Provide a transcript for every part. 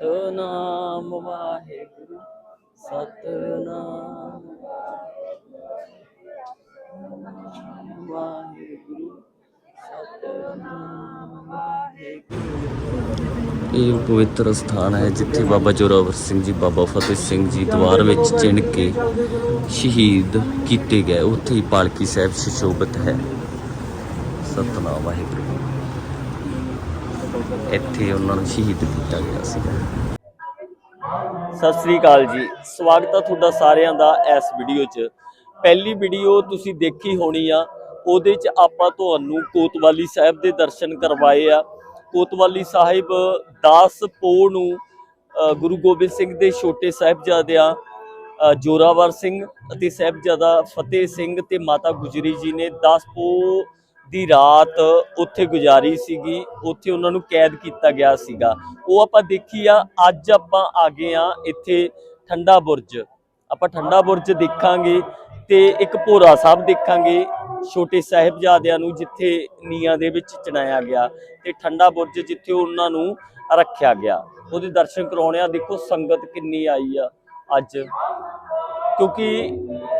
ਸਤਨਾਮ ਵਾਹਿਗੁਰੂ ਸਤਨਾਮ ਵਾਹਿਗੁਰੂ ਸਤਨਾਮ ਵਾਹਿਗੁਰੂ। ਇਹ ਪਵਿੱਤਰ ਸਥਾਨ ਹੈ ਜਿੱਥੇ ਬਾਬਾ ਜੋਰਾਵਰ ਸਿੰਘ ਜੀ, ਬਾਬਾ ਫਤਿਹ ਸਿੰਘ ਜੀ ਦਵਾਰ ਵਿੱਚ ਚਿਣ ਕੇ ਸ਼ਹੀਦ ਕੀਤੇ ਗਏ। ਉੱਥੇ ਹੀ ਪਾਲਕੀ ਸਾਹਿਬ ਸੁਸ਼ੋਭਿਤ ਹੈ। ਸਤਨਾਮ ਵਾਹਿਗੁਰੂ। ਇੱਥੇ ਉਹਨਾਂ ਨੂੰ ਸ਼ਹੀਦ ਕੀਤਾ ਗਿਆ ਸੀਗਾ। ਸਤਿ ਸ੍ਰੀ ਅਕਾਲ ਜੀ। ਸਵਾਗਤ ਆ ਤੁਹਾਡਾ ਸਾਰਿਆਂ ਦਾ ਇਸ ਵੀਡੀਓ 'ਚ। ਪਹਿਲੀ ਵੀਡੀਓ ਤੁਸੀਂ ਦੇਖੀ ਹੋਣੀ ਆ, ਉਹਦੇ 'ਚ ਆਪਾਂ ਤੁਹਾਨੂੰ ਕੋਤਵਾਲੀ ਸਾਹਿਬ ਦੇ ਦਰਸ਼ਨ ਕਰਵਾਏ ਆ। ਕੋਤਵਾਲੀ ਸਾਹਿਬ 10 ਪੋਹ ਨੂੰ ਗੁਰੂ ਗੋਬਿੰਦ ਸਿੰਘ ਦੇ ਛੋਟੇ ਸਾਹਿਬਜ਼ਾਦਿਆਂ ਜੋਰਾਵਰ ਸਿੰਘ ਅਤੇ ਸਾਹਿਬਜ਼ਾਦਾ ਫਤਿਹ ਸਿੰਘ ਤੇ ਮਾਤਾ ਗੁਜਰੀ ਜੀ ਨੇ 10 ਪੋਹ ਦੀ ਰਾਤ ਉੱਥੇ ਗੁਜ਼ਾਰੀ ਸੀਗੀ, ਉੱਥੇ ਉਹਨਾਂ ਨੂੰ ਕੈਦ ਕੀਤਾ ਗਿਆ ਸੀਗਾ। ਉਹ ਆਪਾਂ ਦੇਖੀ ਆ, ਅੱਜ ਆਪਾਂ ਆ ਗਏ ਆ ਇੱਥੇ ਠੰਡਾ ਬੁਰਜ। ਆਪਾਂ ਠੰਡਾ ਬੁਰਜ ਦੇਖਾਂਗੇ ਤੇ ਇੱਕ ਭੋਰਾ ਸਾਹਿਬ ਦੇਖਾਂਗੇ, ਛੋਟੇ ਸਾਹਿਬਜ਼ਾਦਿਆਂ ਨੂੰ ਜਿੱਥੇ ਨੀਆਂ ਦੇ ਵਿੱਚ ਚਣਾਇਆ ਗਿਆ ਤੇ ਠੰਡਾ ਬੁਰਜ ਜਿੱਥੇ ਉਹਨਾਂ ਨੂੰ ਰੱਖਿਆ ਗਿਆ। ਉਹਦੇ ਦਰਸ਼ਨ ਕਰਾਉਣੇ ਆ ਦੇਖੋ ਸੰਗਤ ਕਿੰਨੀ ਆਈ ਆ ਅੱਜ। ਕਿਉਂਕਿ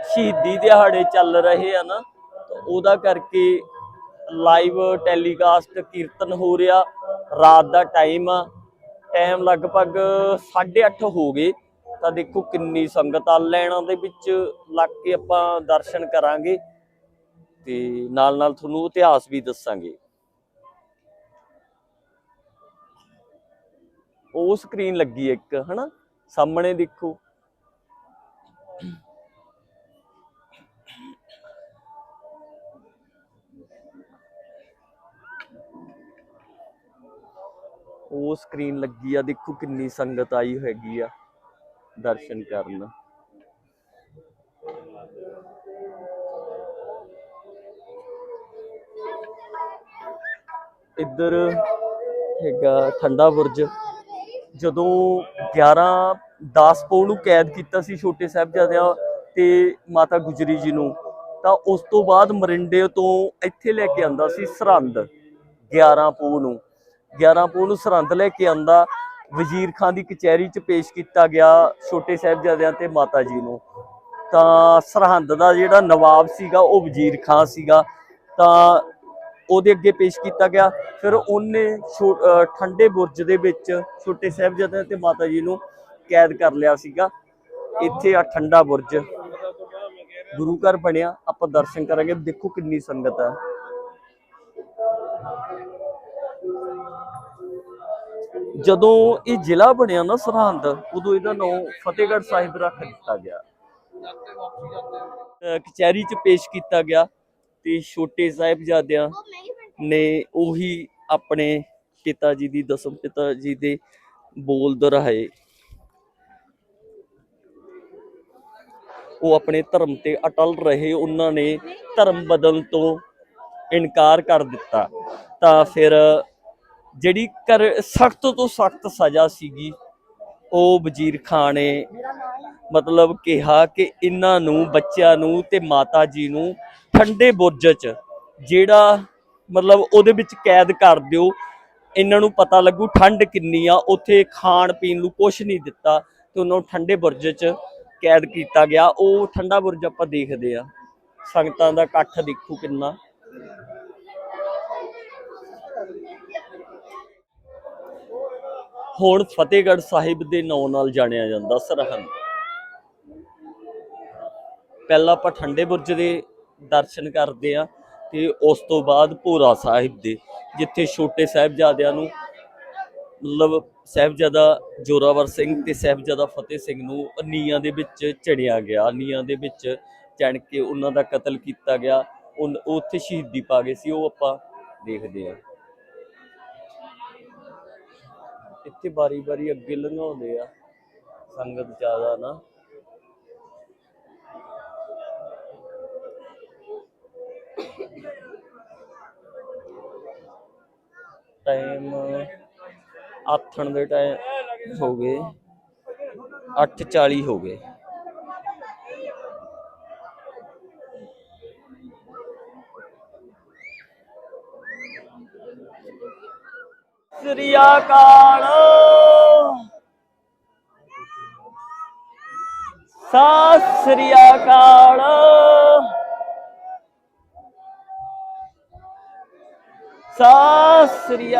ਸ਼ਹੀਦੀ ਦਿਹਾੜੇ ਚੱਲ ਰਹੇ ਆ ਨਾ ਉਹਦਾ ਕਰਕੇ ਲਾਈਵ ਟੈਲੀਕਾਸਟ ਕੀਰਤਨ ਹੋ ਰਿਹਾ। ਰਾਤ ਦਾ ਟਾਈਮ ਆ। ਟਾਈਮ ਲਗਭਗ 8:30 ਹੋ ਗਏ। ਤਾਂ ਦੇਖੋ ਕਿੰਨੀ ਸੰਗਤ ਆ। ਲੈਣਾ ਦੇ ਵਿੱਚ ਲੱਗ ਕੇ ਆਪਾਂ ਦਰਸ਼ਨ ਕਰਾਂਗੇ। ਤੇ ਨਾਲ ਨਾਲ ਤੁਹਾਨੂੰ ਇਤਿਹਾਸ ਵੀ ਦੱਸਾਂਗੇ। ਉਹ ਸਕਰੀਨ ਲੱਗੀ ਇੱਕ, ਹਨਾ? ਸਾਹਮਣੇ ਦੇਖੋ। ਉਹ ਸਕਰੀਨ ਲੱਗੀ ਆ, ਦੇਖੋ ਕਿੰਨੀ ਸੰਗਤ ਆਈ ਹੈਗੀ ਆ ਦਰਸ਼ਨ ਕਰਨ। ਇੱਧਰ ਹੈਗਾ ਠੰਡਾ ਬੁਰਜ। ਜਦੋਂ 11 10 ਪੋਹ ਨੂੰ ਕੈਦ ਕੀਤਾ ਸੀ ਛੋਟੇ ਸਾਹਿਬਜ਼ਾਦਿਆਂ ਤੇ ਮਾਤਾ ਗੁਜਰੀ ਜੀ ਨੂੰ, ਤਾਂ ਉਸ ਤੋਂ ਬਾਅਦ ਮਰਿੰਡੇ ਤੋਂ ਇੱਥੇ ਲੈ ਕੇ ਆਂਦਾ ਸੀ ਸਰਹੰਦ 11 ਪੋਹ ਨੂੰ। 11 ਪੋਹ ਨੂੰ ਸਰਹੰਦ ਲੈ ਕੇ ਆਂਦਾ ਵਜ਼ੀਰ ਖਾਨ ਦੀ ਕਚਹਿਰੀ 'ਚ ਪੇਸ਼ ਕੀਤਾ ਗਿਆ ਛੋਟੇ ਸਾਹਿਬਜ਼ਾਦਿਆਂ ਤੇ ਮਾਤਾ ਜੀ ਨੂੰ। ਤਾਂ ਸਰਹੰਦ ਦਾ ਜਿਹੜਾ ਨਵਾਬ ਸੀਗਾ, ਉਹ ਵਜ਼ੀਰ ਖਾਨ ਸੀਗਾ। ਤਾਂ ਉਹਦੇ ਅੱਗੇ ਪੇਸ਼ ਕੀਤਾ ਗਿਆ। ਫਿਰ ਉਹਨੇ ਛੋ- ਠੰਡੇ ਬੁਰਜ ਦੇ ਵਿੱਚ ਛੋਟੇ ਸਾਹਿਬਜ਼ਾਦਿਆਂ ਤੇ ਮਾਤਾ ਜੀ ਨੂੰ ਕੈਦ ਕਰ ਲਿਆ ਸੀਗਾ। ਇੱਥੇ ਆ ਠੰਡਾ ਬੁਰਜ। ਗੁਰੂ ਘਰ ਬਣਿਆ। ਆਪਾਂ ਦਰਸ਼ਨ ਕਰਾਂਗੇ। ਦੇਖੋ ਕਿੰਨੀ ਸੰਗਤ ਹੈ ਜਦੋਂ ਇਹ ਜ਼ਿਲ੍ਹਾ ਬਣਿਆ ਨਾ ਸਰਹੰਦ, ਉਦੋਂ ਇਹਦਾ ਨਾਮ ਫਤਿਹਗੜ੍ਹ ਸਾਹਿਬ ਰੱਖ ਦਿੱਤਾ ਗਿਆ। ਕਚਹਿਰੀ 'ਚ ਪੇਸ਼ ਕੀਤਾ ਗਿਆ ਤੇ ਛੋਟੇ ਸਾਹਿਬਜ਼ਾਦਿਆਂ ਨੇ ਉਹੀ ਆਪਣੇ ਪਿਤਾ ਜੀ ਦੀ, ਦਸਮ ਪਿਤਾ ਜੀ ਦੇ ਬੋਲ ਦੁਹਰਾਏ। ਉਹ ਆਪਣੇ ਧਰਮ ਤੇ ਅਟਲ ਰਹੇ, ਉਹਨਾਂ ਨੇ ਧਰਮ ਬਦਲਣ ਤੋਂ ਇਨਕਾਰ ਕਰ ਦਿੱਤਾ। ਤਾਂ ਫਿਰ ਜਿਹੜੀ ਕਰ ਸਖਤ ਤੋਂ ਸਖਤ ਸਜ਼ਾ ਸੀਗੀ, ਉਹ ਵਜ਼ੀਰ ਖਾਨ ਨੇ ਮਤਲਬ ਕਿਹਾ ਕਿ ਇਹਨਾਂ ਨੂੰ, ਬੱਚਿਆਂ ਨੂੰ ਤੇ ਮਾਤਾ ਜੀ ਨੂੰ ਠੰਡੇ ਬੁਰਜ 'ਚ ਜਿਹੜਾ ਮਤਲਬ ਉਹਦੇ ਵਿੱਚ ਕੈਦ ਕਰ ਦਿਓ, ਇਹਨਾਂ ਨੂੰ ਪਤਾ ਲੱਗੂ ਠੰਡ ਕਿੰਨੀ ਆ, ਉੱਥੇ ਖਾਣ ਪੀਣ ਨੂੰ ਕੁਝ ਨਹੀਂ ਦਿੱਤਾ ਤੇ ਉਹਨਾਂ ਨੂੰ ਠੰਡੇ ਬੁਰਜ 'ਚ ਕੈਦ ਕੀਤਾ ਗਿਆ। ਉਹ ਠੰਡਾ ਬੁਰਜ ਆਪਾਂ ਦੇਖਦੇ ਆ। ਸੰਗਤਾਂ ਦਾ ਇਕੱਠ ਦੇਖੋ ਕਿੰਨਾ। ਹੁਣ ਫਤਿਹਗੜ੍ਹ ਸਾਹਿਬ ਦੇ ਨਾਂ ਨਾਲ ਜਾਣਿਆ ਜਾਂਦਾ ਸਰਹੰਦ। ਪਹਿਲਾਂ ਆਪਾਂ ਠੰਡੇ ਬੁਰਜ ਦੇ ਦਰਸ਼ਨ ਕਰਦੇ ਆ ਤੇ ਉਸ ਤੋਂ ਬਾਅਦ ਭੋਰਾ ਸਾਹਿਬ ਦੇ, ਜਿੱਥੇ ਛੋਟੇ ਸਾਹਿਬਜ਼ਾਦਿਆਂ ਨੂੰ ਮਤਲਬ ਸਾਹਿਬਜ਼ਾਦਾ ਜੋਰਾਵਰ ਸਿੰਘ ਤੇ ਸਾਹਿਬਜ਼ਾਦਾ ਫਤਿਹ ਸਿੰਘ ਨੂੰ ਨੀਆਂ ਦੇ ਵਿੱਚ ਚੜਿਆ ਗਿਆ। ਨੀਆਂ ਦੇ ਵਿੱਚ ਚਣ ਕੇ ਉਹਨਾਂ ਦਾ ਕਤਲ ਕੀਤਾ ਗਿਆ। ਉਨ- ਉਹ ਉੱਥੇ ਸ਼ਹੀਦੀ ਪਾ ਗਏ ਸੀ, ਉਹ ਆਪਾਂ ਦੇਖਦੇ ਆ ਇੱਥੇ ਬਾਰੀ-ਬਾਰੀ ਅੱਗੇ ਲੰਘਾਉਂਦੇ ਆ। ਸੰਗਤ ਜ਼ਿਆਦਾ ਨਾ। ਟਾਈਮ ਆਥਣ ਦੇ ਟਾਈਮ ਹੋ ਗਏ। 8:40 ਹੋ ਗਏ। ਅਕਾਲ ਸਤਿ ਸ੍ਰੀ ਅਕਾਲ। ਸਤਿ ਸ੍ਰੀ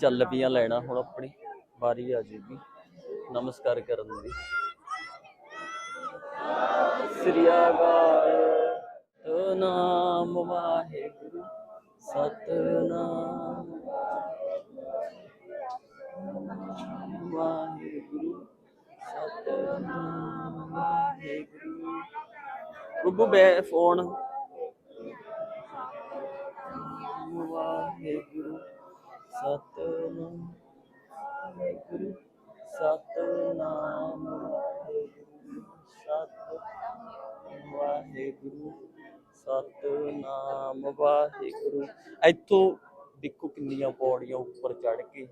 ਚੱਲ ਪੀਆਂ ਲੈਣਾ ਹੁਣ ਆਪਣੀ, ਵਾਰੀ ਆ ਜੂਗੀ। ਨਮਸਕਾਰ ਕਰਨ ਦੀ। ਸ੍ਰੀ ਅਕਾਲ। ਤੋ ਨਾਮ ਵਾਹਿਗੁਰੂ। ਸਤਨਾਮ। ਵਾਹਿਗੁਰੂ ਸਤਨਾਮ ਵਾਹਿਗੁਰੂ। ਗੁੱਗੂ ਬੈ ਫੋਨ। ਵਾਹਿਗੁਰੂ ਸਤਨਾਮ ਵਾਹਿਗੁਰੂ। ਸਤਨਾਮ ਵਾਹਿਗੁਰੂ ਸਤਨਾਮ ਵਾਹਿਗੁਰੂ। ਸਤਨਾਮ ਵਾਹਿਗੁਰੂ। ਇੱਥੋਂ ਦੇਖੋ ਕਿੰਨੀਆਂ ਪੌੜੀਆਂ ਉੱਪਰ ਚੜ ਕੇ,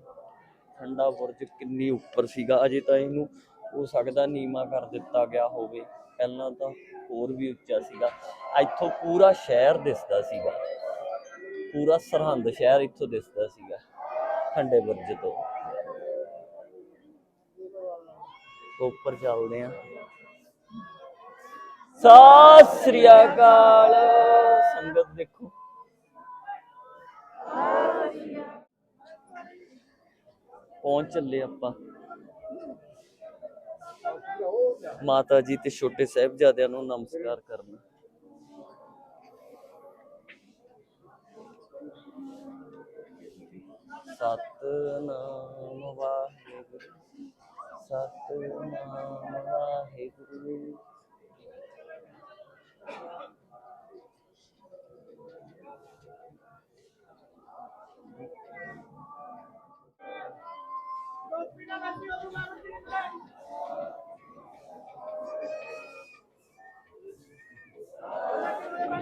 ਠੰਡਾ ਬੁਰਜ ਕਿੰਨੀ ਉੱਪਰ ਸੀਗਾ। ਅਜੇ ਤਾਂ ਇਹਨੂੰ ਹੋ ਸਕਦਾ ਨੀਮਾ ਕਰ ਦਿੱਤਾ ਗਿਆ ਹੋਵੇ। ਪਹਿਲਾਂ ਤਾਂ ਹੋਰ ਵੀ ਉੱਚਾ ਸੀਗਾ। ਇੱਥੋਂ ਪੂਰਾ ਸ਼ਹਿਰ ਦਿਸਦਾ ਸੀਗਾ। ਪੂਰਾ ਸਰਹੰਦ ਸ਼ਹਿਰ ਇੱਥੋਂ ਦਿਸਦਾ ਸੀਗਾ, ਠੰਡੇ ਬੁਰਜ ਤੋਂ। ਉੱਪਰ ਚੱਲਦੇ ਆ ਸਤਿ ਸ੍ਰੀ ਅਕਾਲ। ਸੰਗਤ ਦੇਖੋ। ਪਹੁੰਚ ਚੱਲੇ ਆਪਾਂ। ਮਾਤਾ ਜੀ ਤੇ ਛੋਟੇ ਸਾਹਿਬਜ਼ਾਦਿਆਂ ਨੂੰ ਨਮਸਕਾਰ ਕਰਨਾ। ਸਤਨਾਮ ਵਾਹਿਗੁਰੂ ਸਤਨਾਮ ਵਾਹਿਗੁਰੂ।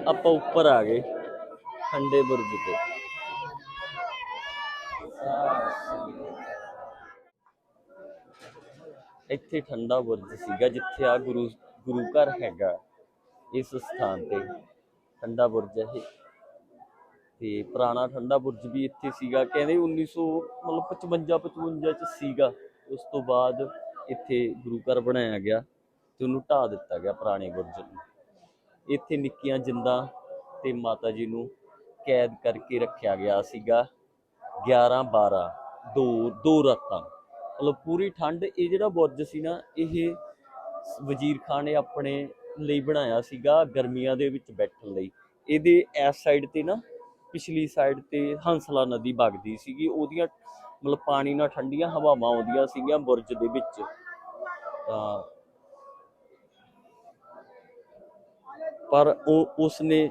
ਆਪਾਂ ਉੱਪਰ ਆ ਗਏ ਠੰਡੇ ਬੁਰਜ ਤੇ। ਇੱਥੇ ਠੰਡਾ ਬੁਰਜ ਸੀਗਾ, ਜਿੱਥੇ ਆ ਗੁਰੂ ਗੁਰੂ ਘਰ ਹੈਗਾ। ਇਸ ਸਥਾਨ ਤੇ। ਠੰਡਾ ਬੁਰਜ ਹੈ ਇਹ। ਤੇ ਪੁਰਾਣਾ ਠੰਡਾ ਬੁਰਜ ਵੀ ਇੱਥੇ ਸੀਗਾ। ਕਹਿੰਦੇ 1900 ਮਤਲਬ 55 55 ਚ ਸੀਗਾ। ਉਸ ਤੋਂ ਬਾਅਦ ਇੱਥੇ ਗੁਰੂ ਘਰ ਬਣਾਇਆ ਗਿਆ ਤੇ ਉਹਨੂੰ ਢਾਹ ਦਿੱਤਾ ਗਿਆ ਪੁਰਾਣੇ ਬੁਰਜ ਨੂੰ। ਇੱਥੇ ਨਿੱਕੀਆਂ ਜਿੰਦਾਂ ਤੇ ਮਾਤਾ ਜੀ ਨੂੰ ਕੈਦ ਕਰਕੇ ਰੱਖਿਆ ਗਿਆ ਸੀਗਾ। 11 12 ਦੋ ਦੋ ਰਾਤਾਂ। ਮਤਲਬ ਪੂਰੀ ਠੰਡ, ਇਹ ਜਿਹੜਾ ਬੁਰਜ ਸੀ ਨਾ, ਇਹ ਵਜ਼ੀਰ ਖਾਨ ਨੇ ਆਪਣੇ ਲਈ ਬਣਾਇਆ ਸੀਗਾ ਗਰਮੀਆਂ ਦੇ ਵਿੱਚ ਬੈਠਣ ਲਈ। ਇਹਦੇ ਇਸ ਸਾਈਡ ਤੇ ਨਾ, ਪਿਛਲੀ ਸਾਈਡ ਤੇ ਹੰਸਲਾ ਨਦੀ ਵਗਦੀ ਸੀਗੀ। ਉਹਦੀਆਂ ਮਤਲਬ ਪਾਣੀ ਨਾਲ ਠੰਡੀਆਂ ਹਵਾਵਾਂ ਆਉਂਦੀਆਂ ਸੀਗੀਆਂ ਬੁਰਜ ਦੇ ਵਿੱਚ। ਤਾਂ ਪਰ ਉਹ, ਉਸਨੇ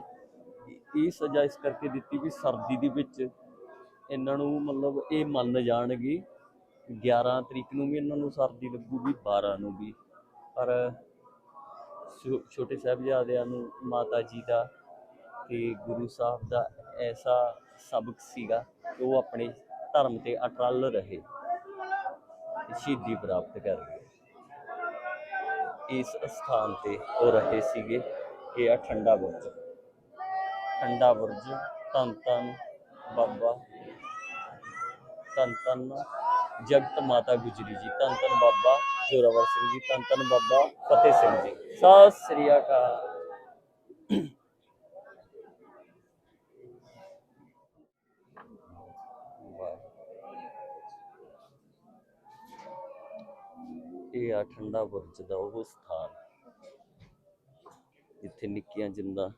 ਇਹ ਸਜ਼ਾ ਇਸ ਕਰਕੇ ਦਿੱਤੀ ਵੀ ਸਰਦੀ ਦੇ ਵਿੱਚ ਇਹਨਾਂ ਨੂੰ ਮਤਲਬ ਇਹ ਮੰਨ ਜਾਣਗੇ 11 ਤਰੀਕ ਨੂੰ ਵੀ ਇਹਨਾਂ ਨੂੰ ਸਰਦੀ ਲੱਗੂਗੀ 12 ਨੂੰ ਵੀ। ਪਰ ਛੋ- ਛੋਟੇ ਸਾਹਿਬਜ਼ਾਦਿਆਂ ਨੂੰ ਮਾਤਾ ਜੀ ਦਾ ਤੇ ਗੁਰੂ ਸਾਹਿਬ ਦਾ ਐਸਾ ਸਬਕ ਸੀਗਾ ਕਿ ਉਹ ਆਪਣੇ ਧਰਮ ਤੇ ਅਟਲ ਰਹੇ ਤੇ ਸ਼ਹੀਦੀ ਪ੍ਰਾਪਤ ਕਰ ਗਏ। ਇਸ ਸਥਾਨ ਤੇ ਉਹ ਰਹੇ ਸੀਗੇ ਇਹ ਆ ਠੰਡਾ ਬੁਰਜ। ਠੰਡਾ ਬੁਰਜ, ਧੰਨ ਧੰਨ ਬਾਬਾ, ਧੰਨ ਧੰਨ ਜਗਤ ਮਾਤਾ ਗੁਜਰੀ ਜੀ, ਧੰਨ ਧੰਨ ਬਾਬਾ ਜੋਰਾਵਰ ਸਿੰਘ ਜੀ, ਧੰਨ ਧੰਨ ਬਾਬਾ ਫਤਿਹ ਸਿੰਘ ਜੀ। ਸਤਿ ਸ੍ਰੀ ਅਕਾਲ। ਇਹ ਆ ਠੰਡਾ ਬੁਰਜ ਦਾ ਉਹ ਸਥਾਨ। ਜਿੱਥੇ ਨਿੱਕੀਆਂ ਜਿੰਦਾਂ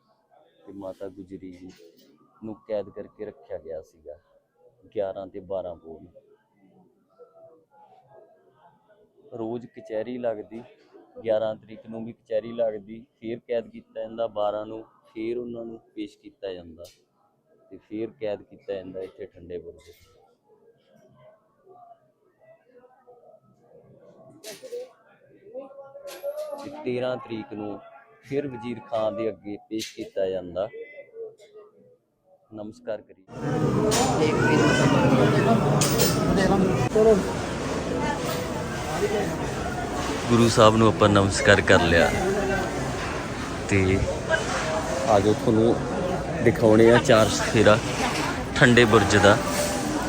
ਤੇ ਮਾਤਾ ਗੁਜਰੀ ਜੀ ਨੂੰ ਕੈਦ ਕਰਕੇ ਰੱਖਿਆ ਗਿਆ ਸੀਗਾ। 11 ਤੇ 12 ਪੋਹ ਰੋਜ਼ ਕਚਹਿਰੀ ਲੱਗਦੀ 11 ਤਰੀਕ ਨੂੰ ਵੀ ਕਚਹਿਰੀ ਲੱਗਦੀ, ਫਿਰ ਕੈਦ ਕੀਤਾ ਜਾਂਦਾ 12 ਨੂੰ ਫਿਰ ਉਹਨਾਂ ਨੂੰ ਪੇਸ਼ ਕੀਤਾ ਜਾਂਦਾ ਤੇ ਫਿਰ ਕੈਦ ਕੀਤਾ ਜਾਂਦਾ ਇੱਥੇ ਠੰਡੇ ਬੁਰਜ 'ਚ। ਤੇ 13 ਤਰੀਕ ਨੂੰ ਫਿਰ ਵਜ਼ੀਰ ਖਾਨ ਦੇ ਅੱਗੇ ਪੇਸ਼ ਕੀਤਾ ਜਾਂਦਾ ਨਮਸਕਾਰ ਕਰੀ ਗੁਰੂ ਸਾਹਿਬ ਨੂੰ ਆਪਾਂ ਨਮਸਕਾਰ ਕਰ ਲਿਆ। ਤੇ ਆਜੋ ਤੁਹਾਨੂੰ ਦਿਖਾਉਣੇ ਆ ਚਾਰ ਸਫੇਰਾ ਠੰਡੇ ਬੁਰਜ ਦਾ।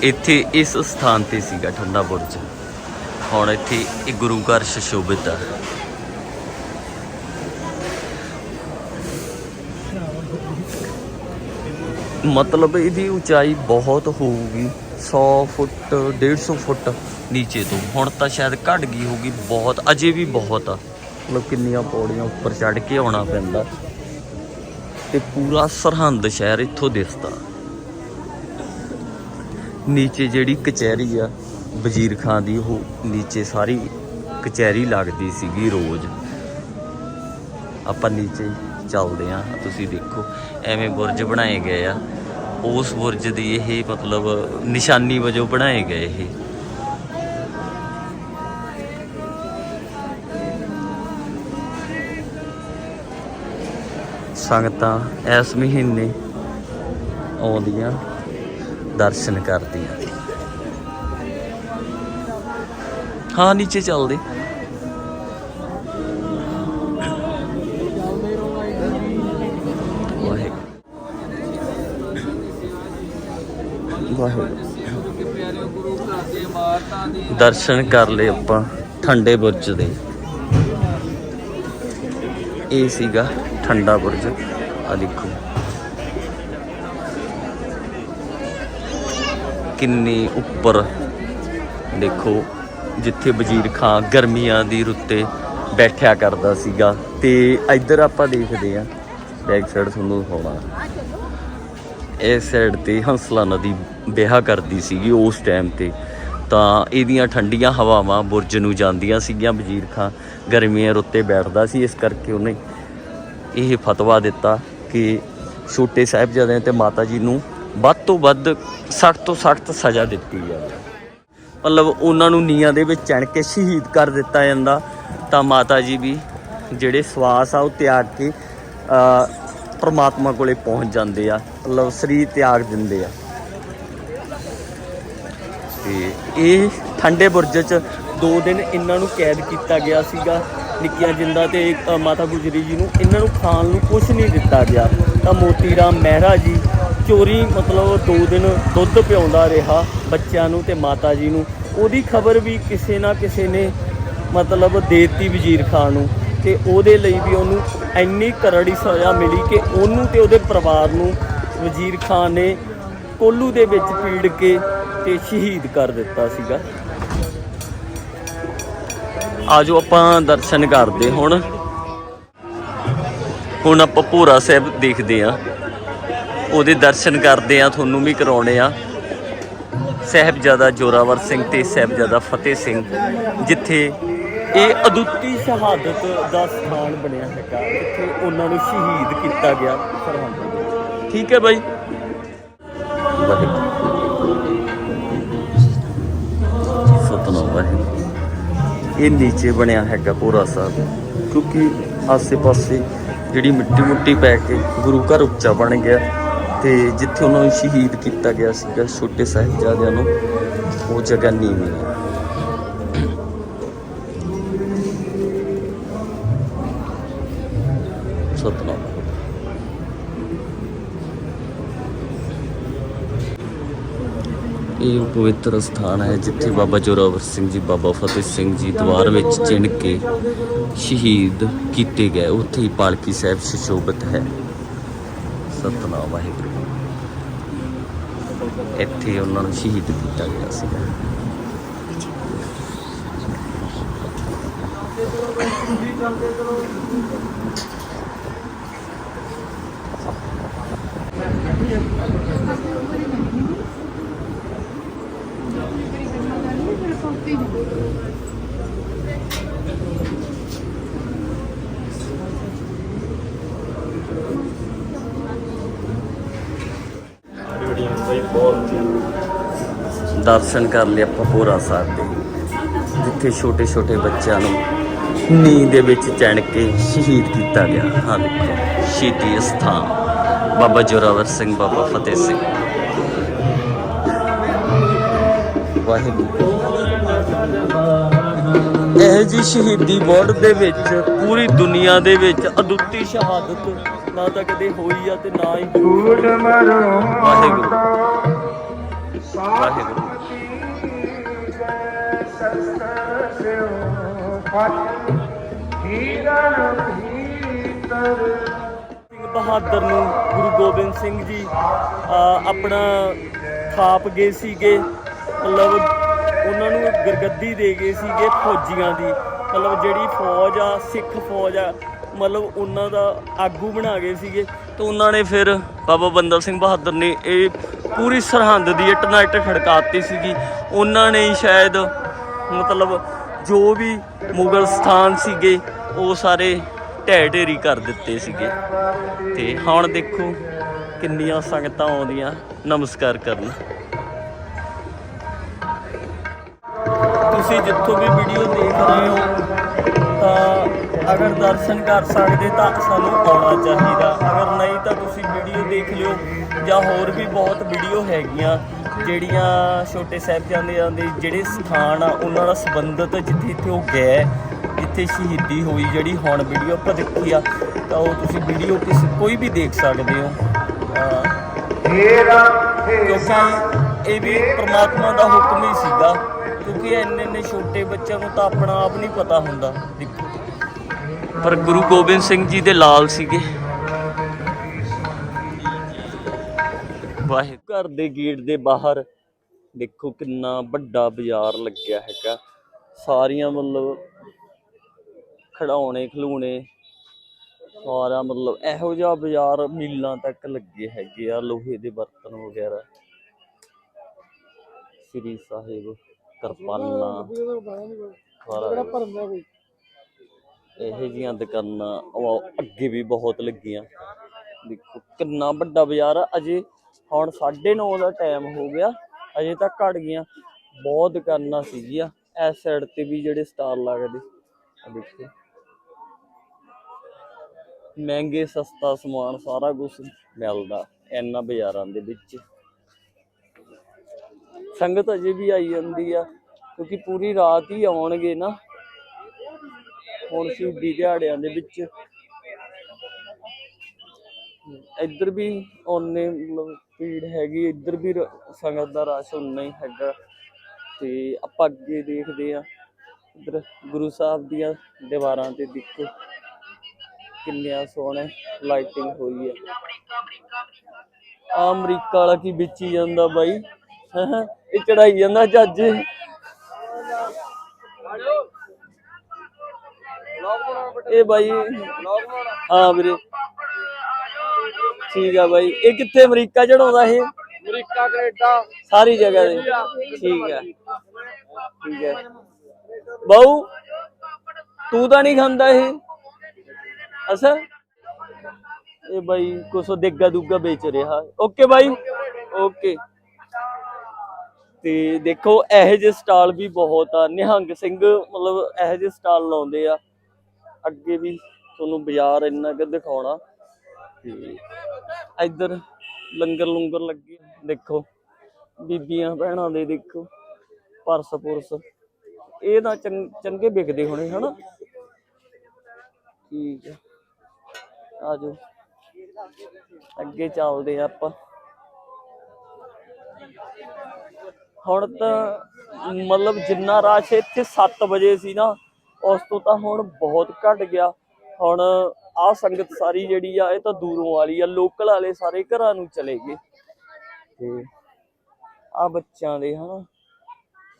ਇੱਥੇ ਇਸ ਸਥਾਨ ਤੇ ਸੀਗਾ ਠੰਡਾ ਬੁਰਜ। ਹੁਣ ਇੱਥੇ ਇਹ ਗੁਰੂ ਘਰ ਸੁਸ਼ੋਭਿਤ ਆ। ਮਤਲਬ ਇਹਦੀ ਉਚਾਈ ਬਹੁਤ ਹੋਊਗੀ 100 ਫੁੱਟ 150 ਫੁੱਟ। ਨੀਚੇ ਤੋਂ। ਹੁਣ ਤਾਂ ਸ਼ਾਇਦ ਘਟ ਗਈ ਹੋਊਗੀ, ਬਹੁਤ, ਅਜੇ ਵੀ ਬਹੁਤ ਆ। ਮਤਲਬ ਕਿੰਨੀਆਂ ਪੌੜੀਆਂ ਉੱਪਰ ਚੜ ਕੇ ਆਉਣਾ ਪੈਂਦਾ। ਤੇ ਪੂਰਾ ਸਰਹੰਦ ਸ਼ਹਿਰ ਇੱਥੋਂ ਦਿਸਦਾ। ਨੀਚੇ ਜਿਹੜੀ ਕਚਹਿਰੀ ਆ, ਵਜ਼ੀਰ ਖਾਨ ਦੀ, ਉਹ ਨੀਚੇ ਸਾਰੀ ਕਚਹਿਰੀ ਲੱਗਦੀ ਸੀਗੀ ਰੋਜ਼। ਆਪਾਂ ਨੀਚੇ ਚੱਲਦੇ ਆ, ਤੁਸੀਂ ਦੇਖੋ, ਐਵੇਂ ਬੁਰਜ ਬਣਾਏ ਗਏ ਆ। ਉਸ ਬੁਰਜ ਦੀ ਇਹ ਮਤਲਬ ਨਿਸ਼ਾਨੀ ਵਜੋਂ ਬਣਾਏ ਗਏ ਇਹ। ਸੰਗਤਾਂ ਇਸ ਮਹੀਨੇ ਆਉਂਦੀਆਂ, ਦਰਸ਼ਨ ਕਰਦੀਆਂ। ਹਾਂ, ਨੀਚੇ ਚੱਲਦੇ। ਵਾਹਿਗੁਰੂ। ਵਾਹਿਗੁਰੂ ਦਰਸ਼ਨ ਕਰ ਲਏ ਆਪਾਂ, ਠੰਡੇ ਬੁਰਜ ਦੇ। ਇਹ ਸੀਗਾ ਠੰਡਾ ਬੁਰਜ ਆ ਦੇਖੋ। ਕਿੰਨੀ ਉੱਪਰ ਦੇਖੋ, ਜਿੱਥੇ ਵਜ਼ੀਰ ਖਾਂ ਗਰਮੀਆਂ ਦੀ ਰੁੱਤੇ ਬੈਠਿਆ ਕਰਦਾ ਸੀਗਾ। ਤੇ ਇੱਧਰ ਆਪਾਂ ਦੇਖਦੇ ਆ ਬੈਕ ਸਾਈਡ ਤੁਹਾਨੂੰ ਹੋਣਾ ਇਸ ਸਾਈਡ ਤੇ ਹੰਸਲਾ ਨਦੀ ਵਿਆਹ ਕਰਦੀ ਸੀਗੀ ਉਸ ਟਾਈਮ ਤੇ। ਤਾਂ ਇਹਦੀਆਂ ਠੰਡੀਆਂ ਹਵਾਵਾਂ ਬੁਰਜ ਨੂੰ ਜਾਂਦੀਆਂ ਸੀਗੀਆਂ। ਵਜ਼ੀਰ ਖਾਂ ਗਰਮੀਆਂ ਰੁੱਤੇ ਬੈਠਦਾ ਸੀ, ਇਸ ਕਰਕੇ ਉਹਨੇ ਇਹ ਫਤਵਾ ਦਿੱਤਾ ਕਿ ਛੋਟੇ ਸਾਹਿਬਜ਼ਾਦਿਆਂ ਤੇ ਮਾਤਾ ਜੀ ਨੂੰ ਵੱਧ ਤੋਂ ਵੱਧ ਸਖਤ ਤੋਂ ਸਖਤ ਸਜ਼ਾ ਦਿੱਤੀ ਜਾਵੇ। ਮਤਲਬ ਉਹਨਾਂ ਨੂੰ ਨੀਆਂ ਦੇ ਵਿੱਚ ਚਣ ਕੇ ਸ਼ਹੀਦ ਕਰ ਦਿੱਤਾ ਜਾਂਦਾ, ਤਾਂ ਮਾਤਾ ਜੀ ਵੀ ਜਿਹੜੇ ਸਵਾਸ ਆ ਉਹ ਤਿਆਗ ਕੇ ਪਰਮਾਤਮਾ ਪ੍ਰਮਾਤਮਾ ਕੋਲੇ ਪਹੁੰਚ ਜਾਂਦੇ ਆ, ਮਤਲਬ ਸਰੀਰ ਤਿਆਗ ਦਿੰਦੇ ਆ। ਤੇ ਇਹ ਠੰਡੇ ਬੁਰਜ 'ਚ ਦੋ ਦਿਨ ਇਹਨਾਂ ਨੂੰ ਕੈਦ ਕੀਤਾ ਗਿਆ ਸੀਗਾ। ਨਿੱਕੀਆਂ ਜਿੰਦਾ ਤੇ ਅ, ਮਾਤਾ ਗੁਜਰੀ ਜੀ ਨੂੰ ਇਹਨਾਂ ਨੂੰ ਖਾਣ ਨੂੰ ਕੁਝ ਨਹੀਂ ਦਿੱਤਾ ਗਿਆ। ਤਾਂ ਮੋਤੀ ਰਾਮ ਮਹਿਰਾ ਜੀ ਚੋਰੀ ਮਤਲਬ ਦੋ ਦਿਨ ਦੁੱਧ ਪਿਆਉਂਦਾ ਰਿਹਾ ਬੱਚਿਆਂ ਨੂੰ ਤੇ ਮਾਤਾ ਜੀ ਨੂੰ। ਉਹਦੀ ਖਬਰ ਵੀ ਕਿਸੇ ਨਾ ਕਿਸੇ ਨੇ ਮਤਲਬ ਦੇਤੀ ਵਜ਼ੀਰ ਖਾਨ ਨੂੰ ਤੇ ਉਹਦੇ ਲਈ ਵੀ ਉਹਨੂੰ ਇੰਨੀ ਕਰੜੀ ਸਜ਼ਾ ਮਿਲੀ ਕਿ ਉਹਨੂੰ ਤੇ ਉਹਦੇ ਪਰਿਵਾਰ ਨੂੰ ਵਜ਼ੀਰ ਖਾਨ ਨੇ ਕੋਲੂ ਦੇ ਵਿੱਚ ਪੀੜ ਕੇ ਤੇ ਸ਼ਹੀਦ ਕਰ ਦਿੱਤਾ ਸੀਗਾ। ਆਜੋ ਆਪਾਂ ਦਰਸ਼ਨ ਕਰਦੇ ਹੁਣ। ਹੁਣ ਆਪਾਂ ਭੋਰਾ ਸਾਹਿਬ ਦੇਖਦੇ ਆ ਉਹਦੇ ਦਰਸ਼ਨ ਕਰਦੇ ਆ ਤੁਹਾਨੂੰ ਵੀ ਕਰਾਉਣੇ ਆ। ਸਾਹਿਬਜ਼ਾਦਾ ਜੋਰਾਵਰ ਸਿੰਘ ਤੇ ਸਾਹਿਬਜ਼ਾਦਾ ਫਤਿਹ ਸਿੰਘ, ਜਿੱਥੇ ਇਹ ਅਦੁੱਤੀ ਸ਼ਹਾਦਤ ਦਾ ਸਥਾਨ ਬਣਿਆ ਹੈਗਾ। ਜਿੱਥੇ ਉਹਨਾਂ ਨੂੰ ਸ਼ਹੀਦ ਕੀਤਾ ਗਿਆ ਸਰਹੰਦ। ਠੀਕ ਹੈ ਬਾਈ। ਵਾਹਿਗੁਰੂ ਇਹ ਨੀਚੇ ਬਣਿਆ ਹੈਗਾ ਪੂਰਾ ਸਾਹਿਬ ਕਿਉਂਕਿ ਆਸੇ-ਪਾਸੇ ਜਿਹੜੀ ਮਿੱਟੀ ਮੁੱਟੀ ਪੈ ਕੇ ਗੁਰੂ ਘਰ ਉੱਚਾ ਬਣ ਗਿਆ ਤੇ ਜਿੱਥੇ ਉਹਨਾਂ ਨੂੰ ਸ਼ਹੀਦ ਕੀਤਾ ਗਿਆ ਸੀਗਾ ਛੋਟੇ ਸਾਹਿਬਜ਼ਾਦਿਆਂ ਨੂੰ, ਉਹ ਜਗ੍ਹਾ ਨੀਵੀਂ ਹੈ ਸਤਨਾਮ। ਇਹ ਉਹ ਪਵਿੱਤਰ ਸਥਾਨ ਹੈ ਜਿੱਥੇ ਬਾਬਾ ਜੋਰਾਵਰ ਸਿੰਘ ਜੀ, ਬਾਬਾ ਫਤਿਹ ਸਿੰਘ ਜੀ ਦਵਾਰ ਵਿੱਚ ਚਿਣ ਕੇ ਸ਼ਹੀਦ ਕੀਤੇ ਗਏ। ਉੱਥੇ ਹੀ ਪਾਲਕੀ ਸਾਹਿਬ ਸੁਸ਼ੋਭਿਤ ਹੈ। ਸਤਨਾਮ ਵਾਹਿਗੁਰੂ। ਇੱਥੇ ਉਹਨਾਂ ਨੂੰ ਸ਼ਹੀਦ ਕੀਤਾ ਗਿਆ ਸੀ ਦਰਸ਼ਨ ਕਰ ਲਏ ਆਪਾਂ ਪੂਰਾ ਸਾਹਿਬ ਦੇ। ਜਿੱਥੇ ਛੋਟੇ ਛੋਟੇ ਬੱਚਿਆਂ ਨੂੰ ਨੀਂਦ ਦੇ ਵਿੱਚ ਚਣ ਕੇ ਸ਼ਹੀਦ ਕੀਤਾ ਗਿਆ। ਹਾਂ ਦੇਖੋ ਸ਼ਹੀਦੀ ਸਥਾਨ ਬਾਬਾ ਜੋਰਾਵਰ ਸਿੰਘ ਬਾਬਾ ਫਤਿਹ ਸਿੰਘ। ਵਾਹਿਗੁਰੂ। ਇਹ ਜੀ ਸ਼ਹੀਦੀ ਬੋਰਡ ਦੇ ਵਿੱਚ ਪੂਰੀ ਦੁਨੀਆ ਦੇ ਵਿੱਚ ਅਦੁੱਤੀ ਸ਼ਹਾਦਤ ਨਾ ਤਾਂ ਕਦੇ ਹੋਈ ਆ ਤੇ ਨਾ ਹੀ ਝੂਠ ਮਰੋ। ਵਾਹਿਗੁਰੂ। ਵਾਹਿਗੁਰੂ ਸਿੰਘ ਬਹਾਦਰ ਨੂੰ ਗੁਰੂ ਗੋਬਿੰਦ ਸਿੰਘ ਜੀ ਆਪਣਾ ਥਾਪ ਗਏ ਸੀਗੇ। ਮਤਲਬ ਉਹਨਾਂ ਨੂੰ ਗਰਗੱਦੀ ਦੇ ਗਏ ਸੀਗੇ ਫੌਜੀਆਂ ਦੀ। ਮਤਲਬ ਜਿਹੜੀ ਫੌਜ ਆ, ਸਿੱਖ ਫੌਜ ਆ, ਮਤਲਬ ਉਹਨਾਂ ਦਾ ਆਗੂ ਬਣਾ ਗਏ ਸੀਗੇ। ਤੇ ਉਹਨਾਂ ਨੇ ਫਿਰ ਬਾਬਾ ਬੰਦਾ ਸਿੰਘ ਬਹਾਦਰ ਨੇ ਇਹ ਪੂਰੀ ਸਰਹੰਦ ਦੀ ਇੱਟ ਨਾਲ ਇੱਟ ਖੜਕਾਤੀ ਸੀਗੀ। ਉਹਨਾਂ ਨੇ ਸ਼ਾਇਦ ਮਤਲਬ ਜੋ ਵੀ ਮੁਗਲ ਸਥਾਨ ਸੀਗੇ, ਉਹ ਸਾਰੇ ਢਹਿ ਢੇਰੀ ਕਰ ਦਿੱਤੇ ਸੀਗੇ। ਤੇ ਹੁਣ ਦੇਖੋ ਕਿੰਨੀਆਂ ਸੰਗਤਾਂ ਆਉਂਦੀਆਂ। ਨਮਸਕਾਰ ਕਰਨ। ਤੁਸੀਂ ਜਿੱਥੋਂ ਵੀ ਵੀਡੀਓ ਦੇਖ ਰਹੇ ਹੋ, ਤਾਂ ਅਗਰ ਦਰਸ਼ਨ ਕਰ ਸਕਦੇ ਤਾਂ ਸਾਨੂੰ ਆਉਣਾ ਚਾਹੀਦਾ। ਅਗਰ ਨਹੀਂ ਤਾਂ ਤੁਸੀਂ ਵੀਡੀਓ ਦੇਖ ਲਿਓ। ਜਾਂ ਹੋਰ ਵੀ ਬਹੁਤ ਵੀਡੀਓ ਹੈਗੀਆਂ ਜਿਹੜੀਆਂ ਛੋਟੇ ਸਾਹਿਬਜ਼ਾਦਿਆਂ ਦੇ ਜਿਹੜੇ ਸਥਾਨ ਆ, ਉਹਨਾਂ ਨਾਲ ਸੰਬੰਧਿਤ ਜਿੱਥੇ ਜਿੱਥੇ ਉਹ ਗਏ, ਜਿੱਥੇ ਸ਼ਹੀਦੀ ਹੋਈ, ਜਿਹੜੀ ਹੁਣ ਵੀਡੀਓ ਆਪਾਂ ਦੇਖੀ ਆ, ਤਾਂ ਉਹ ਤੁਸੀਂ ਵੀਡੀਓ ਕਿਸੇ ਕੋਈ ਵੀ ਦੇਖ ਸਕਦੇ ਹੋ। ਅਹ ਕਿਉਂਕਿ ਇਹ ਵੀ ਪ੍ਰਮਾਤਮਾ ਦਾ ਹੁਕਮ ਹੀ ਸੀਗਾ, ਕਿਉਂਕਿ ਇੰਨੇ ਇੰਨੇ ਛੋਟੇ ਬੱਚਿਆਂ ਨੂੰ ਤਾਂ ਆਪਣਾ ਆਪ ਨਹੀਂ ਪਤਾ ਹੁੰਦਾ, ਦੇਖੋ। ਪਰ ਗੁਰੂ ਗੋਬਿੰਦ ਸਿੰਘ ਜੀ ਦੇ ਲਾਲ ਸੀਗੇ। ਵਾਹਿਗੁਰੂ। ਘਰ ਦੇ ਗੇਟ ਦੇ ਬਾਹਰ ਦੇਖੋ ਕਿੰਨਾ ਵੱਡਾ ਬਾਜ਼ਾਰ ਲੱਗਿਆ ਹੈਗਾ। ਸਾਰੀਆਂ ਮਤਲਬ ਖੜਾਉਣੇ ਖਲੂਣੇ, ਸਾਰਾ ਮਤਲਬ ਇਹੋ ਜਿਹਾ ਬਾਜ਼ਾਰ ਮੀਲਾਂ ਤੱਕ ਲੱਗੇ ਹੈਗੇ ਆ, ਲੋਹੇ ਦੇ ਬਰਤਨ ਵਗੈਰਾ। ਸ੍ਰੀ ਸਾਹਿਬ ਕਿਰਪਾਨਾਂ। ਸਾਰਾ ਇਹੋ ਜੀਆਂ ਦੁਕਾਨਾਂ ਅੱਗੇ ਵੀ ਬਹੁਤ ਲੱਗੀਆਂ। ਦੇਖੋ ਕਿੰਨਾ ਵੱਡਾ ਬਾਜ਼ਾਰ ਆ। ਅਜੇ ਹੁਣ 9:30 ਦਾ ਟਾਈਮ ਹੋ ਗਿਆ, ਅਜੇ ਤੱਕ ਘੜ ਗਈਆਂ, ਬਹੁਤ ਦੁਕਾਨਾਂ ਸੀਗੀਆਂ ਇਸ ਸਾਈਡ ਤੇ ਵੀ ਜਿਹੜੇ ਸਟਾਰ ਲੱਗਦੇ। ਆ ਦੇਖੋ। ਮਹਿੰਗੇ, ਸਸਤਾ ਸਮਾਨ ਸਾਰਾ ਕੁਝ ਮਿਲਦਾ ਇਹਨਾਂ ਬਾਜ਼ਾਰਾਂ ਦੇ ਵਿੱਚ। ਸੰਗਤ ਅਜੇ ਵੀ ਆਈ ਜਾਂਦੀ ਆ, ਕਿਉਂਕਿ ਪੂਰੀ ਰਾਤ ਹੀ ਆਉਣਗੇ ਨਾ, ਹੁਣ ਸ਼ਹੀਦੀ ਦਿਹਾੜਿਆਂ ਦੇ ਵਿੱਚ। ਇੱਧਰ ਵੀ ਉਹਨੇ ਮਤਲਬ ਭੀੜ ਹੈਗੀ ਇੱਧਰ ਵੀ ਸੰਗਤ ਦਾ ਰਸ਼ ਉਨਾ ਹੀ ਹੈਗਾ। ਤੇ ਆਪਾਂ ਅੱਗੇ ਦੇਖਦੇ ਆ ਇੱਧਰ ਗੁਰੂ ਸਾਹਿਬ ਦੀਆਂ ਦੀਵਾਰਾਂ ਤੇ ਦੇਖੋ ਕਿੰਨਿਆਂ ਸੋਹਣੇ ਲਾਈਟਿੰਗ ਹੋਈ ਹੈ। ਆ ਅਮਰੀਕਾ ਵਾਲਾ ਕੀ ਵੇਚੀ ਜਾਂਦਾ ਬਾਈ? ਹੈਂ, ਇਹ ਚੜਾਈ ਜਾਂਦਾ ਜੱਜ। ਇਹ ਬਾਈ ਹਾਂ ਵੀਰੇ। ਠੀਕ ਆ ਬਾਈ। ਇਹ ਕਿੱਥੇ ਅਮਰੀਕਾ ਚੜਾਉਂਦਾ ਇਹ? America Canada. ਸਾਰੀ ਜਗ੍ਹਾ ਤੇ। ਠੀਕ ਹੈ ਠੀਕ ਹੈ ਬਾਊ ਤੂੰ ਤਾਂ ਨਹੀਂ ਖਾਂਦਾ ਇਹ? ਅਸਾ ਇਹ ਬਾਈ ਕੁਛ ਦੇਗਾ ਦੁੱਗਾ ਵੇਚ ਰਿਹਾ। ਓਕੇ ਬਾਈ। ਓਕੇ। ਤੇ ਦੇਖੋ ਇਹੋ ਜਿਹੇ ਸਟਾਲ ਵੀ ਬਹੁਤ ਆ। ਨਿਹੰਗ ਸਿੰਘ ਮਤਲਬ ਇਹੋ ਜਿਹੇ ਸਟਾਲ ਲਾਉਂਦੇ ਆ। ਅੱਗੇ ਵੀ ਤੁਹਾਨੂੰ ਬਾਜ਼ਾਰ ਇੰਨਾ ਕੁ ਦਿਖਾਉਣਾ। ਤੇ ਇੱਧਰ ਲੰਗਰ ਲੰਗਰ ਲੱਗੇ, ਦੇਖੋ। ਬੀਬੀਆਂ, ਭੈਣਾਂ ਦੇ ਦੇਖੋ, ਪਰਸ ਪੁਰਸ। ਇਹ ਤਾਂ ਚੰਗੇ ਵਿਕਦੇ ਹੋਣੇ, ਹਨਾ? ਠੀਕ ਹੈ ਆਜੋ। ਅੱਗੇ ਚੱਲਦੇ ਆ ਆਪਾਂ। ਹੁਣ ਤਾਂ ਮਤਲਬ ਜਿੰਨਾ ਰਾਸ਼ ਇੱਥੇ 7 ਵਜੇ ਸੀ ਨਾ, ਉਸ ਤੋਂ ਤਾਂ ਹੁਣ ਬਹੁਤ ਘਟ ਗਿਆ। ਹੁਣ ਆ ਸੰਗਤ ਸਾਰੀ ਜਿਹੜੀ ਆ, ਇਹ ਤਾਂ ਦੂਰੋਂ ਵਾਲੀ ਆ ਲੋਕਲ ਵਾਲੇ ਸਾਰੇ ਘਰਾਂ ਨੂੰ ਚਲੇ ਗਏ। ਤੇ ਆ ਬੱਚਿਆਂ ਦੇ ਹਨਾ,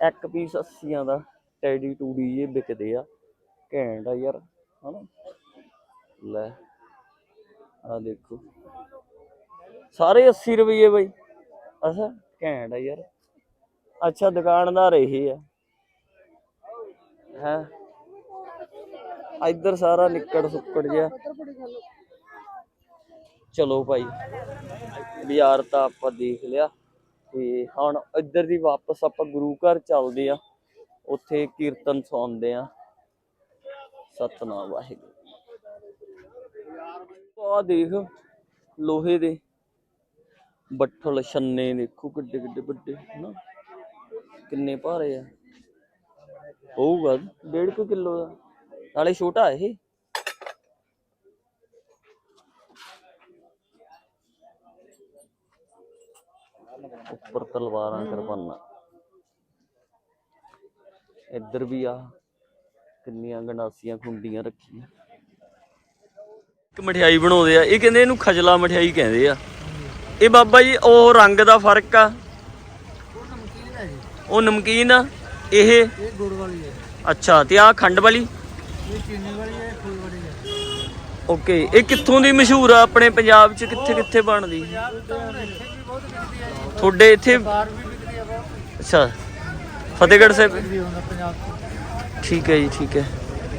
ਇੱਕ ਪੀਸ 80 ਦਾ ਟੈਡੀ ਟੂਡੀ ਜੇ ਵਿਕਦੇ ਆ, ਘੈਂਟ ਆ ਯਾਰ, ਹਨਾ। ਲੈ, ਆ ਦੇਖੋ। ਸਾਰੇ 80 ਰੁਪਏ ਬਈ। ਅੱਛਾ, ਘੈਂਟ ਆ ਯਾਰ। ਅੱਛਾ, ਦੁਕਾਨਦਾਰ ਇਹ ਆ। ਹੈ? ਇੱਧਰ ਸਾਰਾ ਨਿੱਕੜ ਸੁੱਕੜ ਜਿਹਾ। ਚਲੋ ਭਾਈ, ਬਾਜ਼ਾਰ ਤਾਂ ਆਪਾਂ ਦੇਖ ਲਿਆ। ਤੇ ਹੁਣ ਇੱਧਰ ਦੀ ਵਾਪਸ ਆਪਾਂ ਗੁਰੂ ਘਰ ਚੱਲਦੇ ਆ ਉੱਥੇ ਕੀਰਤਨ ਸੁਣਦੇ ਆ ਸਤਨਾਮ ਵਾਹਿਗੁਰੂ। ਆ ਦੇਖ, ਲੋਹੇ ਦੇ ਬੱਠਲ ਛੰਨੇ ਦੇਖੋ ਕਿੱਡੇ ਕਿੱਡੇ ਵੱਡੇ, ਹਨਾ? ਕਿੰਨੇ ਭਾਰੇ ਆ। ਹੋਊਗਾ 1.5 ਕਿਲੋ ਦਾ। ਨਾਲੇ ਛੋਟਾ ਇਹ। ਉੱਪਰ ਤਲਵਾਰਾਂ ਕਿਰਪਾਨਾਂ ਇੱਧਰ ਵੀ ਆ ਕਿੰਨੀਆਂ ਗੰਡਾਸੀਆਂ ਖੁੰਡੀਆਂ ਰੱਖੀਆਂ। ਇੱਕ ਮਠਿਆਈ ਬਣਾਉਂਦੇ ਆ ਇਹ ਕਹਿੰਦੇ ਇਹਨੂੰ ਖਜਲਾ ਮਠਿਆਈ ਕਹਿੰਦੇ ਆ। ਇਹ ਬਾਬਾ ਜੀ ਉਹ ਰੰਗ ਦਾ ਫ਼ਰਕ ਆ। ਉਹ ਨਮਕੀਨ ਆ ਇਹ? ਇਹ ਗੁੜ ਵਾਲੀ ਹੈ ਅੱਛਾ ਤੇ ਆ ਖੰਡ ਵਾਲੀ? ਇਹ ਚੀਨੀ ਵਾਲੀ ਹੈ ਖੋਲ ਵਾਲੀ ਹੈ। ਓਕੇ ਇਹ ਕਿੱਥੋਂ ਦੀ ਮਸ਼ਹੂਰ ਆ? ਆਪਣੇ ਪੰਜਾਬ 'ਚ ਕਿੱਥੇ ਕਿੱਥੇ ਬਣਦੀ? ਤੁਹਾਡੇ ਇੱਥੇ ਬਾਹਰ ਵੀ ਵਿਕਦੀ ਹੈ ਬਹੁਤ। ਅੱਛਾ। ਫਤਿਹਗੜ੍ਹ ਸਾਹਿਬ ਵਿਕਦੀ ਹੁੰਦਾ ਪੰਜਾਬ ਚ। ਠੀਕ ਹੈ ਜੀ ਠੀਕ ਹੈ।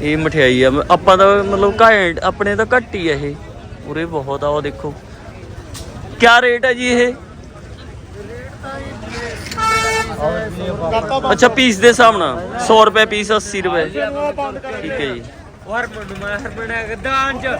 ਇਹ ਮਠਿਆਈ ਆ। ਮ- ਆਪਾਂ ਤਾਂ ਮਤਲਬ ਘੱਟ ਆਪਣੇ ਤਾਂ ਘੱਟ ਹੀ ਆ ਇਹ। ਉਰੇ ਬਹੁਤ ਆ ਉਹ ਦੇਖੋ। ਕਿਆ ਰੇਟ ਹੈ ਜੀ ਇਹ? ਅੱਛਾ ਪੀਸ ਦੇ ਹਿਸਾਬ ਨਾਲ। 100 ਰੁਪਏ ਪੀਸ 80 ਰੁਪਏ। ਠੀਕ ਹੈ ਜੀ। ਵਾਰ ਮੈਂ ਹਰ ਬਣਾ ਚ।